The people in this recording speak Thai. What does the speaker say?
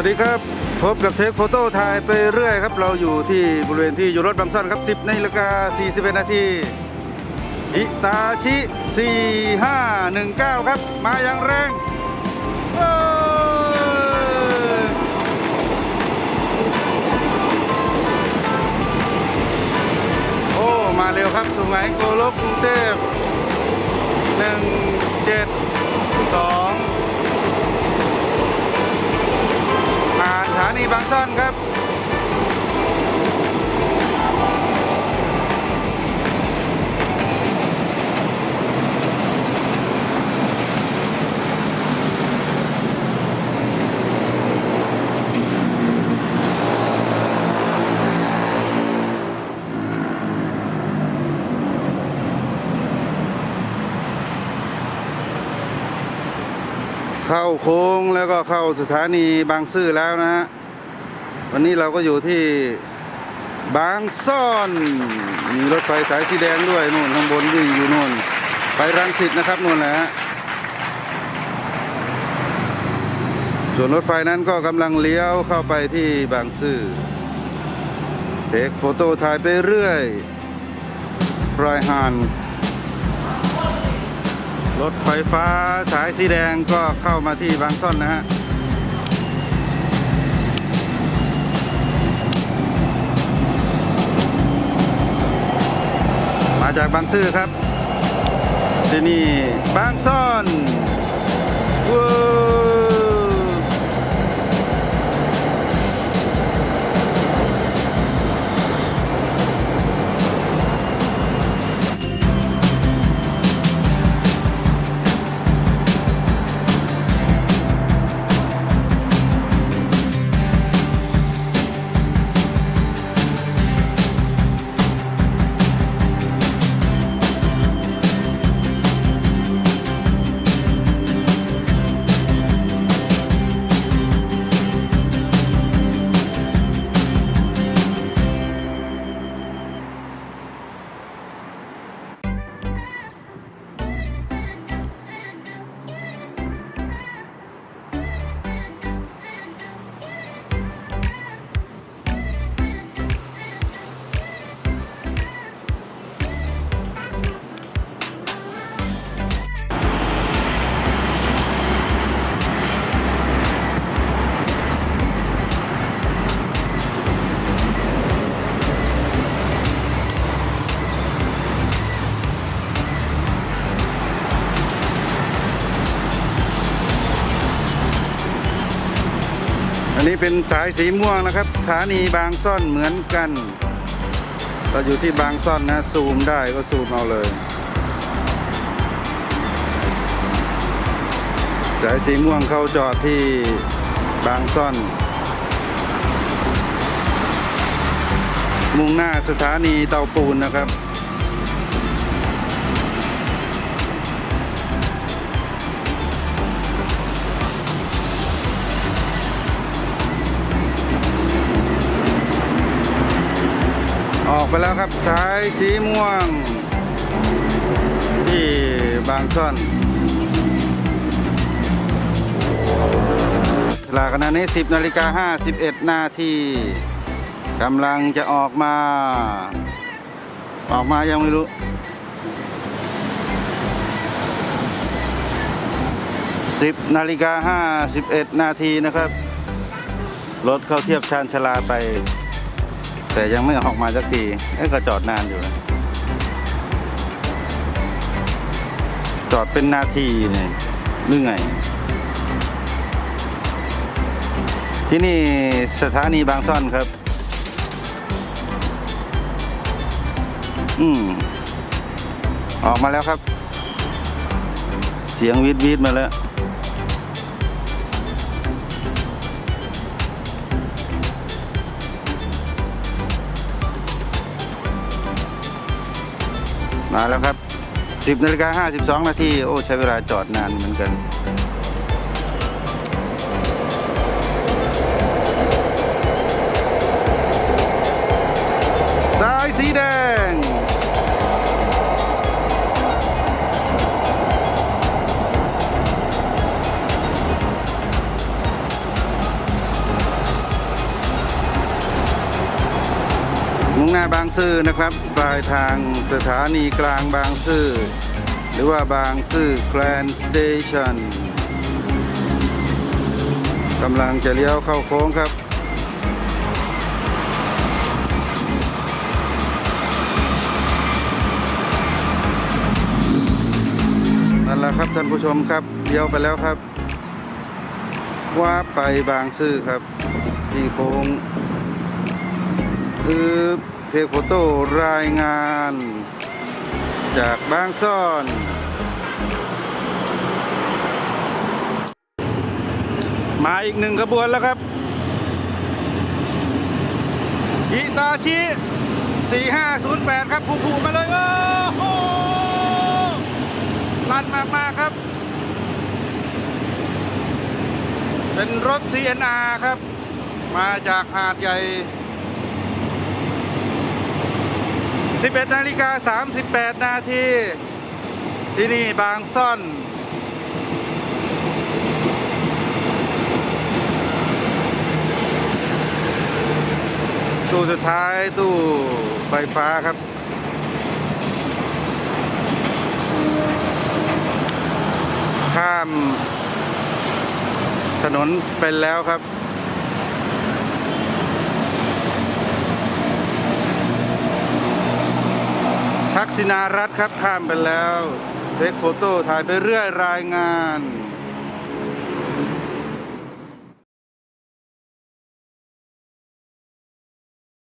วัสดีครับ พบกับเทคโฟโต้ถ่ายไปเรื่อยครับ เราอยู่ที่บริเวณที่อยู่รถบางซ่อนครับ 10นาฬิกา41นาทีอิตาชิ 4519 ครับ มาอย่างแรงโอ้ มาเร็วครับสุไหงโกลกกรุงเทพ17 ผ่านสถานี บางซ่อนครับเข้าโค้งแล้วก็เข้าสถานีบางซื่อแล้วนะฮะ วันนี้เราก็อยู่ที่บางซ่อนมีรถไฟสายสีแดงด้วยนู่นข้างบนวิ่งอยู่นู่น ไปรังสิตนะครับนู่นแหละฮะส่วนรถไฟนั้นก็กำลังเลี้ยวเข้าไปที่บางซื่อเทคโฟโต้ถ่ายไปเรื่อยรายหานรถไฟฟ้าสายสีแดงก็เข้ามาที่บางซ่อนนะฮะ จากบางซื่อครับที่นี่บางซ่อน นี้เป็นสายสีม่วงนะครับสถานีบางซ่อนเหมือนกันเราอยู่ที่บางซ่อนนะ ซูมได้ก็ซูมเอาเลย สายสีม่วงเข้าจอดที่บางซ่อน มุ่งหน้าสถานีเตาปูนนะครับ ออกไปแล้วครับสายสีม่วง ที่บางซ่อนเวลาขณะนี้ 10นาฬิกา51นาทีกำลังจะออกมา ออกมายังไม่รู้10นาฬิกา51นาทีนะครับ รถเข้าเทียบชานชาลาไป แต่ยังไม่ออกมาสักทีเอ้ก็จอดนานอยู่ จอดเป็นนาทีเนี่ยหรือไง ที่นี่สถานีบางซ่อนครับ อืม ออกมาแล้วครับ เสียงวีดวีดมาแล้ว มาแล้วครับ 10นาฬิกา52นาทีโอ้ใช้เวลาจอดนานเหมือนกัน หน้าบางซื่อนะครับ ปลายทางสถานีกลางบางซื่อหรือว่าบางซื่อแกรนด์สเตชันกำลังจะเลี้ยวเข้าโค้งครับนั่นแหละครับท่านผู้ชมครับเลี้ยวไปแล้วครับ ว่าไปบางซื่อครับ ที่โค้ง ทโฟโต้รายงาน จากบางซ่อน มาอีกหนึ่งขบวนแล้วครับอิตาชิ 4508 ครับผูกๆมาเลย โอ้โหลันมากๆครับ เป็นรถ CNR ครับ มาจากหาดใหญ่ 11นาฬิกา38 นาที ที่นี่บางซ่อน ตู้สุดท้ายตู้ไฟฟ้าครับข้ามถนนเป็นแล้วครับ ทักษิณารัฐครับข้ามไปแล้วเทคโฟโต้ถ่ายไปเรื่อยรายงาน